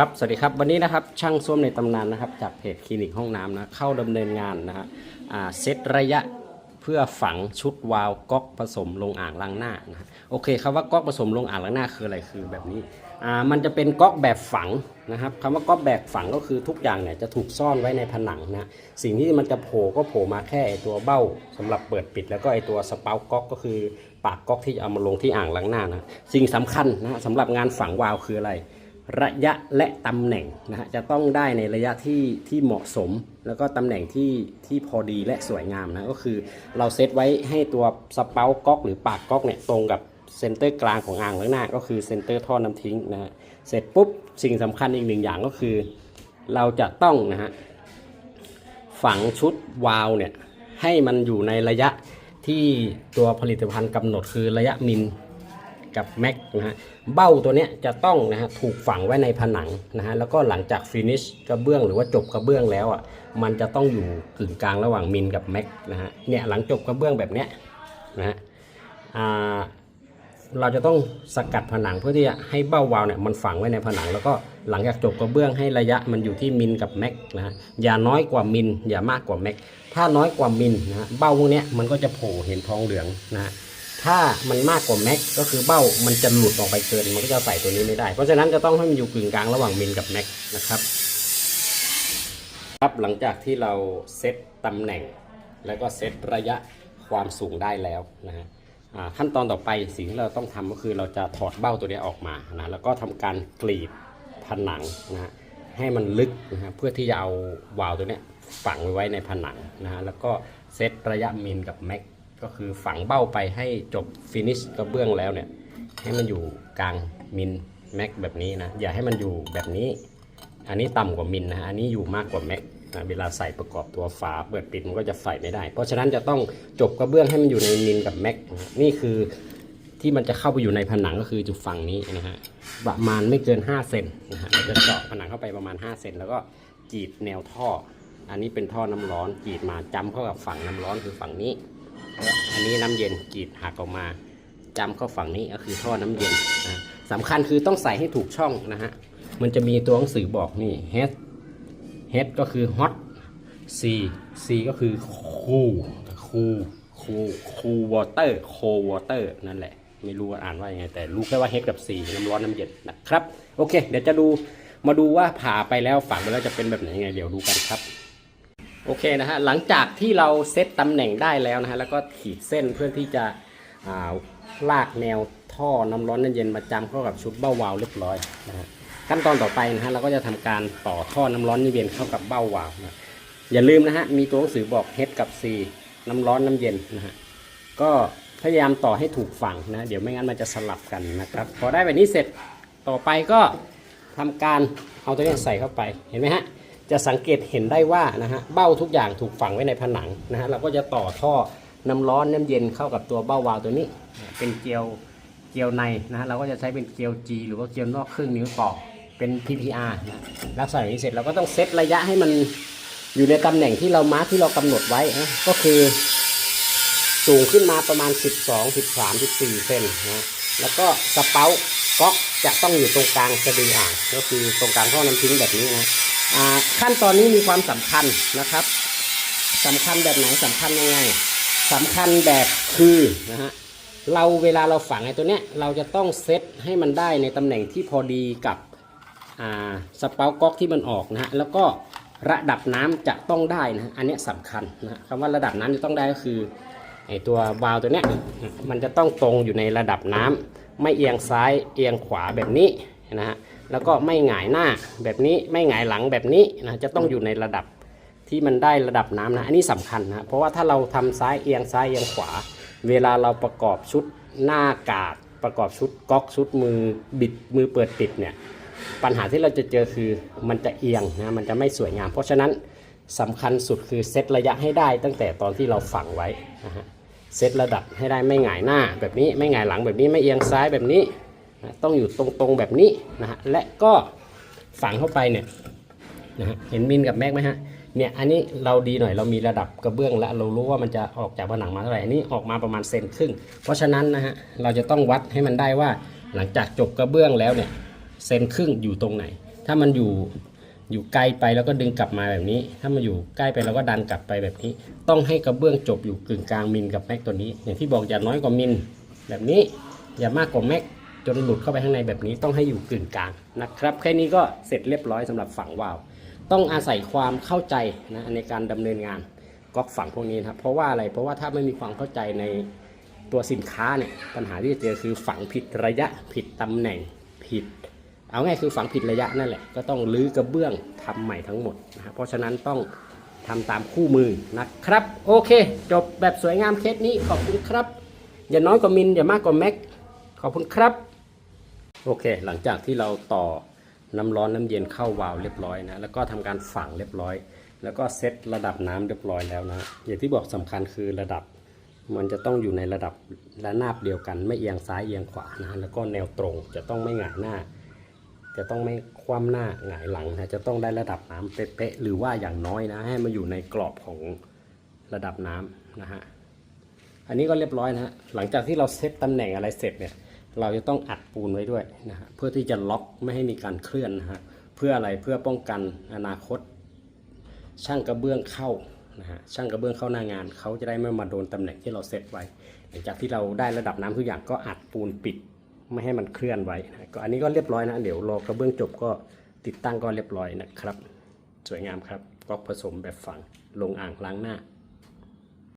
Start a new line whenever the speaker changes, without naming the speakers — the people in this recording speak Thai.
ครับสวัสดีครับวันนี้นะครับช่างส้วมในตำนานนะครับ จากเพจคลินิกห้องน้ำนะเข้าดำเนินงานนะฮะเซตระยะเพื่อฝังชุดวาล์วก๊อกผสมลงอ่างล้างหน้านะโอเคคำว่าก๊อกผสมลงอ่างล้างหน้าคืออะไรคือแบบนี้อ่ามันจะเป็นก๊อกแบบฝังนะครับคำว่าก๊อกแบบฝังก็คือทุกอย่างเนี่ยจะถูกซ่อนไว้ในผนังนะสิ่งที่มันจะโผล่ก็โผล่มาแค่ไอตัวเบ้าสำหรับเปิดปิด แล้วก็ไอตัวสเปาก๊อกก็คือปากก๊อกที่จะเอามาลงที่อ่างล้างหน้านะสิ่งสำคัญนะฮะสำหรับงานฝังวาล์วคืออะไร ระยะและตำแหน่งนะฮะจะต้องได้ในระยะที่ที่เหมาะสม แล้วก็ตำแหน่งที่ที่พอดีและสวยงามนะก็คือเราเซตไว้ให้ตัวสเปาก๊อกหรือปากก๊อกเนี่ยตรงกับเซนเตอร์กลางของอ่างล้างหน้า ก็คือเซนเตอร์ท่อน้ำทิ้งนะฮะเสร็จปุ๊บสิ่งสำคัญอีกหนึ่งอย่างก็คือ เราจะต้องนะฮะฝังชุดวาล์วเนี่ยให้มันอยู่ในระยะที่ตัวผลิตภัณฑ์กำหนดคือระยะมิล กับแม็กนะฮะเบ้าตัวเนี้ยจะต้องนะฮะถูกฝังไว้ในผนังนะฮะแล้วก็หลังจากฟินิชกระเบื้องหรือว่าจบกระเบื้องแล้วอะมันจะต้องอยู่กึ่งกลางระหว่างมินกับแม็กนะฮะเนี่ยหลังจบกระเบื้องแบบเนี้ยนะฮะเราจะต้องสกัดผนังเพื่อที่จะให้เบ้าวาวเนี่ยมันฝังไว้ในผนัง แล้วก็หลังจากจบกระเบื้องให้ระยะมันอยู่ที่มิลกับแม็กนะฮะอย่าน้อยกว่ามิลอย่ามากกว่าแม็กถ้าน้อยกว่ามิลนะฮะเบ้าพวกนี้มันก็จะโผล่เห็นทองเหลืองนะฮะ ถ้ามันมากกว่าแม็กก็คือเบ้ามันจะหลุดออกไปเกิน มันก็จะใส่ตัวนี้ไม่ได้ เพราะฉะนั้นจะต้องให้มันอยู่กึ่งกลางระหว่างมินกับแม็กนะครับครับหลังจากที่เราเซตตำแหน่ง แล้วก็เซตระยะความสูงได้แล้วนะฮะขั้นตอนต่อไปสิ่งที่เราต้องทำก็คือเราจะถอดเบ้าตัวนี้ออกมานะแล้วก็ทำการกรีดผนังนะฮะให้มันลึกนะฮะเพื่อที่จะเอาวาล์วตัวนี้ฝังไว้ในผนังนะฮะแล้วก็เซตระยะมินกับแม็ก ก็คือฝังเบ้าไปให้จบฟินิชกระเบื้องแล้วเนี่ย ให้มันอยู่กลางมินแม็กแบบนี้นะ อย่าให้มันอยู่แบบนี้ อันนี้ต่ำกว่ามินนะอันนี้อยู่มากกว่าแม็กนะเวลาใส่ประกอบตัวฝาเปิดปิดมันก็จะใส่ไม่ได้ เพราะฉะนั้นจะต้องจบกระเบื้องให้มันอยู่ในมินกับแม็กนี่คือที่มันจะเข้าไปอยู่ในผนังก็คือจุดฝั่งนี้นะฮะประมาณไม่เกิน 5 เซนนะฮะเราจะเจาะผนังเข้าไปประมาณ 5 เซนแล้วก็กรีดแนวท่อ อันนี้เป็นท่อน้ำร้อนกรีดมาจำเข้ากับฝั่งน้ำร้อนคือฝั่งนี้ อันนี้น้ำเย็นกรีดหักออกมาจำเข้าฝั่งนี้ก็คือท่อน้ำเย็นนะสำคัญคือต้องใส่ให้ถูกช่องนะฮะ มันจะมีตัวหนังสือบอกนี่ H H ก็คือ hot C C ก็คือ cool cool cool cool water cold water นั่นแหละ ไม่รู้ว่าอ่านว่ายังไง แต่รู้แค่ว่า H กับ C น้ำร้อนน้ำเย็นนะครับ โอเค เดี๋ยวจะดูมาดูว่าผ่าไปแล้วฝังไปแล้วจะเป็นแบบไหนยังไง เดี๋ยวดูกันครับ โอเคนะฮะหลังจากที่เราเซตตำแหน่งได้แล้วนะฮะแล้วก็ขีดเส้นเพื่อที่จะาลากแนวท่อน้ำร้อนน้ำเย็นมาจำเข้ากับชุดเบ้าวาล์วเรียบร้อยนะฮะขั้นตอนต่อไปนะฮะเราก็จะทำการต่อท่อน้ำร้อนน้ำเย็นเข้ากับเบ้าวาล์วนะอย่าลืมนะฮะมีตัวหนังสือบอก H กับ C น้ำร้อนน้ำเย็นนะฮะก็พยายามต่อให้ถูกฝั่งนะเดี๋ยวไม่งั้นมันจะสลับกันนะครับพอได้แบบนี้เสร็จต่อไปก็ทำการเอาตัวนี้ใส่เข้าไปเห็นไหมฮะ จะสังเกตเห็นได้ว่านะฮะเบ้าทุกอย่างถูกฝังไว้ในผนังนะฮะเราก็จะต่อท่อน้ำร้อนน้ำเย็นเข้ากับตัวเบ้าวาล์วตัวนี้ เป็นเกลียวเกลียวในนะฮะเราก็จะใช้เป็นเกลียว G หรือว่าเกลียวนอกครึ่งนิ้วต่อเป็น PPR นะลักษณะนี้เสร็จเราก็ต้องเซตระยะให้มันอยู่ในตำแหน่งที่เรามาร์คที่เรากำหนดไว้นะก็คือสูงขึ้นมาประมาณ 12 13 14เซนนะแล้วก็สเปาก๊อกจะต้องอยู่ตรงกลางสะดืออ่างก็คือตรงกลางท่อน้ำทิ้งแบบนี้นะ ขั้นตอนนี้มีความสำคัญนะครับสำคัญแบบไหนสำคัญยังไงสำคัญแบบคือนะฮะเราเวลาเราฝังไอ้ตัวเนี้ยเราจะต้องเซตให้มันได้ในตำแหน่งที่พอดีกับสเปาก๊อกที่มันออกนะฮะแล้วก็ระดับน้ำจะต้องได้นะอันนี้ยสำคัญนะคำว่าระดับน้ำจะต้องได้ก็คือไอ้ตัววาล์วตัวเนี้ยมันจะต้องตรงอยู่ในระดับน้ำไม่เอียงซ้ายเอียงขวาแบบนี้นะฮะ แล้วก็ไม่หงายหน้าแบบนี้ไม่หงายหลังแบบนี้นะจะต้องอยู่ในระดับที่มันได้ระดับน้ำนะอันนี้สำคัญนะเพราะว่าถ้าเราทำซ้ายเอียงซ้ายเอียงขวา เวลาเราประกอบชุดหน้ากาดประกอบชุดก๊อกชุดมือบิดมือเปิดปิดเนี่ยปัญหาที่เราจะเจอคือมันจะเอียงนะมันจะไม่สวยงาม เพราะฉะนั้นสำคัญสุดคือเซตระยะให้ได้ตั้งแต่ตอนที่เราฝังไว้นะฮะเซตระดับให้ได้ไม่หงายหน้าแบบนี้ไม่หงายหลังแบบนี้ไม่เอียงซ้ายแบบนี้ นะต้องอยู่ตรงๆแบบนี้นะฮะและก็ฝังเข้าไปเนี่ยนะฮะเห็นมินกับแม็กไหมฮะเนี่ยอันนี้เราดีหน่อยเรามีระดับกระเบื้องแล้วเรารู้ว่ามันจะออกจากผนังมาเท่าไหร่อันนี้ออกมาประมาณเซนครึ่ง เพราะฉะนั้นนะฮะเราจะต้องวัดให้มันได้ว่าหลังจากจบกระเบื้องแล้วเนี่ยเซนครึ่งอยู่ตรงไหน ถ้ามันอยู่อยู่ไกลไปแล้วก็ดึงกลับมาแบบนี้ ถ้ามันอยู่ใกล้ไปแล้วก็ดันกลับไปแบบนี้ ต้องให้กระเบื้องจบอยู่กึ่งกลางมิลกับแม็กตัวนี้ อย่างที่บอกอย่าน้อยกว่ามิลแบบนี้อย่ามากกว่าแม็ก จนหลุดเข้าไปข้างในแบบนี้ต้องให้อยู่กึ่งกลางนะครับ แค่นี้ก็เสร็จเรียบร้อยสำหรับฝั่งวาล์วต้องอาศัยความเข้าใจนะในการดำเนินงานก๊อกฝั่งพวกนี้นะครับเพราะว่าอะไรเพราะว่าถ้าไม่มีความเข้าใจในตัวสินค้าเนี่ยปัญหาที่จะเจอคือฝังผิดระยะผิดตำแหน่งผิด เอาง่ายคือฝังผิดระยะนั่นแหละก็ต้องรื้อกระเบื้องทำใหม่ทั้งหมดนะเพราะฉะนั้นต้องทำตามคู่มือนะครับ โอเค จบแบบสวยงามเคสนี้ขอบคุณครับ อย่าน้อยกว่ามินอย่ามากกว่าแม็กขอบคุณครับ โอเค หลังจากที่เราต่อน้ำร้อนน้ำเย็นเข้าวาล์วเรียบร้อยนะ แล้วก็ทำการฝังเรียบร้อย แล้วก็เซตระดับน้ำเรียบร้อยแล้วนะ อย่างที่บอกสำคัญคือระดับ มันจะต้องอยู่ในระดับระนาบเดียวกัน ไม่เอียงซ้ายเอียงขวานะ แล้วก็แนวตรงจะต้องไม่หงายหน้า จะต้องไม่คว่ำหน้าหงายหลังนะ จะต้องได้ระดับน้ำเป๊ะๆ หรือว่าอย่างน้อยนะ ให้มาอยู่ในกรอบของระดับน้ำนะฮะ อันนี้ก็เรียบร้อยนะฮะ หลังจากที่เราเซตตำแหน่งอะไรเสร็จเนี่ย เราจะต้องอัดปูนไว้ด้วยนะฮะเพื่อที่จะล็อกไม่ให้มีการเคลื่อนนะฮะเพื่ออะไรเพื่อป้องกันอนาคต ช่างกระเบื้องเข้านะฮะช่างกระเบื้องเข้าหน้างานเขาจะได้ไม่มาโดนตำแหน่งที่เราเซตไว้หลังจากที่เราได้ระดับน้ำทุกอย่างก็อัดปูนปิดไม่ให้มันเคลื่อนไว้นะก็อันนี้ก็เรียบร้อยนะเดี๋ยวรอกระเบื้องจบก็ติดตั้งก็เรียบร้อยนะครับ สวยงามครับก็ผสมแบบฝังลงอ่างล้างหน้า